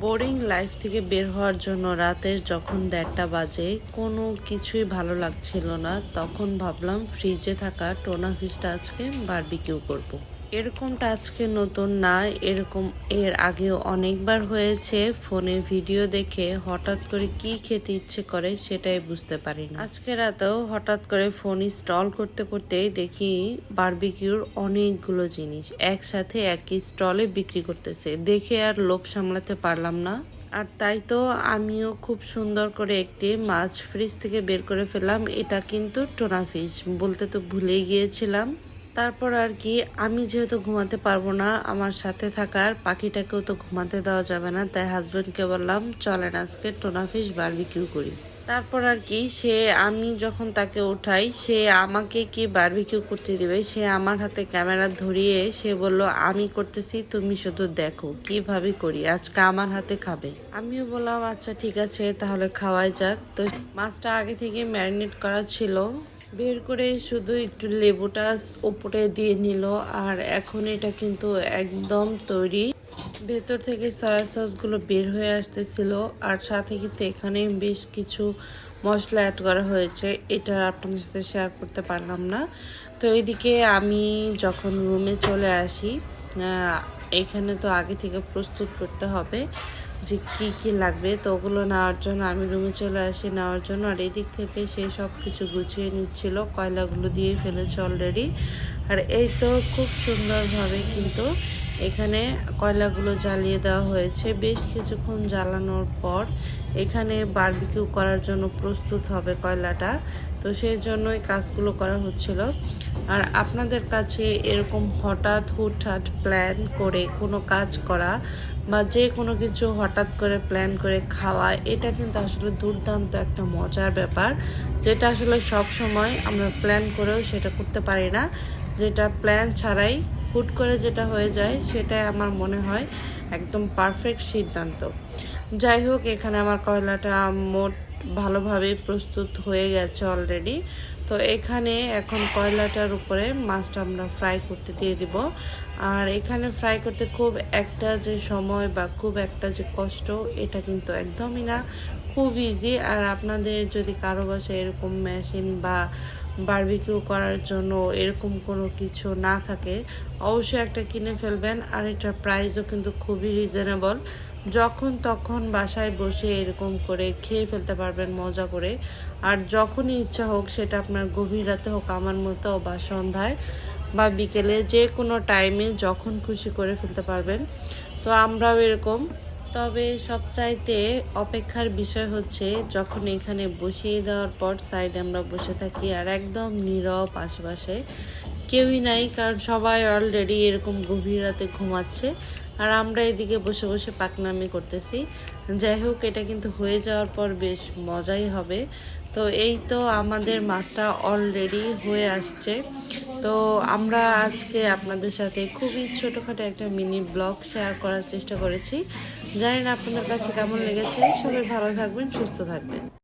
Boring life থেকে বের হওয়ার জন্য রাতের যখন দেড়টা বাজে, কোনো কিছুই ভালো লাগছিল না তখন ভাবলাম, ফ্রিজে থাকা টোনা ফিশটা আজকে বারবিকিউ করব। এরকমটা আজকে নতুন না, এরকম এর আগেও অনেকবার হয়েছে। ফোনে ভিডিও দেখে হঠাৎ করে কি খেতে ইচ্ছে করে সেটাই বুঝতে পারি না আজকে রাতেও হঠাৎ করে ফোন স্টল করতে করতেই দেখি বারবিকিউর অনেকগুলো জিনিস একসাথে একই স্টলে বিক্রি করতেছে। দেখে আর লোভ সামলাতে পারলাম না। আর তাই তো আমিও খুব সুন্দর করে একটি মাছ ফ্রিজ থেকে বের করে ফেললাম। এটা কিন্তু টোনা ফিশ বলতে তো ভুলেই গিয়েছিলাম। তারপর আর কি, আমি যেহেতু ঘুমাতে পারব না, আমার সাথে থাকার পাখিটাকেও তো ঘুমাতে দেওয়া যাবে না, তাই হাজব্যান্ডকে বললাম, চলেন আজকে টোনা ফিশ বারবিকিউ করি। তারপর আর কি, সে, আমি যখন তাকে উঠাই, সে আমাকে কি বারবিকিউ করতে দেবে, সে আমার হাতে ক্যামেরা ধরিয়ে, সে বলল, আমি করতেছি, তুমি শুধু দেখো, কীভাবে করি, আজকে আমার হাতে খাবে। আমিও বললাম আচ্ছা ঠিক আছে, তাহলে খাওয়াই যাক। তো মাছটা আগে থেকে ম্যারিনেট করা ছিল। বের করে শুধু একটু লেবুটা উপরে দিয়ে নিল, আর এখন এটা কিন্তু একদম তৈরি। ভেতর থেকে সয়া সসগুলো বের হয়ে আসতেছিল, আর সাথে কিন্তু এখানে বেশ কিছু মশলা অ্যাড করা হয়েছে। এটা আপনাদের সাথে শেয়ার করতে পারলাম না। তো এইদিকে আমি যখন রুমে চলে আসি এখানে তো আগে থেকে প্রস্তুত করতে হবে। যে কী কী লাগবে তো ওগুলো নেওয়ার জন্য আমি রুমে চলে আসি নেওয়ার জন্য। আর এদিক থেকে সে সব কিছু গুছিয়ে নিচ্ছিল, কয়লাগুলো দিয়ে ফেলেছে অলরেডি আর এই তো খুব সুন্দরভাবে কিন্তু এখানে কয়লাগুলো জ্বালিয়ে দেওয়া হয়েছে। বেশ কিছুক্ষণ জ্বালানোর পর এখানে বারবিকিউ করার জন্য প্রস্তুত হবে কয়লাটা। তো সেই জন্যই কাজগুলো করা হচ্ছিল। আর আপনাদের কাছে এরকম হঠাৎ, হুটহাট প্ল্যান করে কোনো কাজ করা বা যে কোনো কিছু হঠাৎ করে প্ল্যান করে খাওয়া, এটা কিন্তু আসলে দুর্দান্ত একটা মজার ব্যাপার। যেটা আসলে সব সময় আমরা প্ল্যান করেও সেটা করতে পারি না। যেটা প্ল্যান ছাড়াই হুট করে যেটা হয়ে যায়, সেটাই আমার মনে হয় একদম পারফেক্ট সিদ্ধান্ত। যাই হোক, এখানে আমার কয়লাটা মোট ভালোভাবে প্রস্তুত হয়ে গেছে অলরেডি তো এখানে এখন কয়লাটার উপরে মাছটা আমরা ফ্রাই করতে দিয়ে দিব। আর এখানে ফ্রাই করতে খুব একটা যে সময় বা খুব একটা যে কষ্ট, এটা কিন্তু একদমই না। খুব ইজি আর আপনাদের যদি কারও বাসায় এরকম মেশিন বা বারবিকিউ করার জন্য এরকম কোনো কিছু না থাকে, অবশ্যই একটা কিনে ফেলবেন আর এটার প্রাইসও কিন্তু খুবই রিজনেবল যখন তখন বাসায় বসে এরকম করে খেয়ে ফেলতে পারবেন, মজা করে। আর যখনই ইচ্ছা হোক, সেটা আপনার গভীর রাতে হোক, আমার মতো বা সন্ধ্যায় বা বিকেলে যে কোনো টাইমে যখন খুশি করে ফেলতে পারবেন। তো আমরাও এরকম তবে সবচাইতে অপেক্ষার বিষয় হচ্ছে যখন এখানে বসিয়ে দেওয়ার পর সাইডে আমরা বসে থাকি আর একদম নীরব আশেপাশে। কেউই নাই, কারণ সবাই অলরেডি এরকম গভীর রাতে ঘুমাচ্ছে। আর আমরা এদিকে বসে বসে পাকনামি করতেছি। যাই হোক, এটা কিন্তু হয়ে যাওয়ার পর বেশ মজাই হবে। তো এই তো আমাদের মাছটা অলরেডি হয়ে আসছে। তো আমরা আজকে আপনাদের সাথে খুবই ছোটোখাটো একটা মিনি ব্লগ শেয়ার করার চেষ্টা করেছি। জানি না আপনাদের কাছে কেমন লেগেছে। সবাই ভালো থাকবেন, সুস্থ থাকবেন।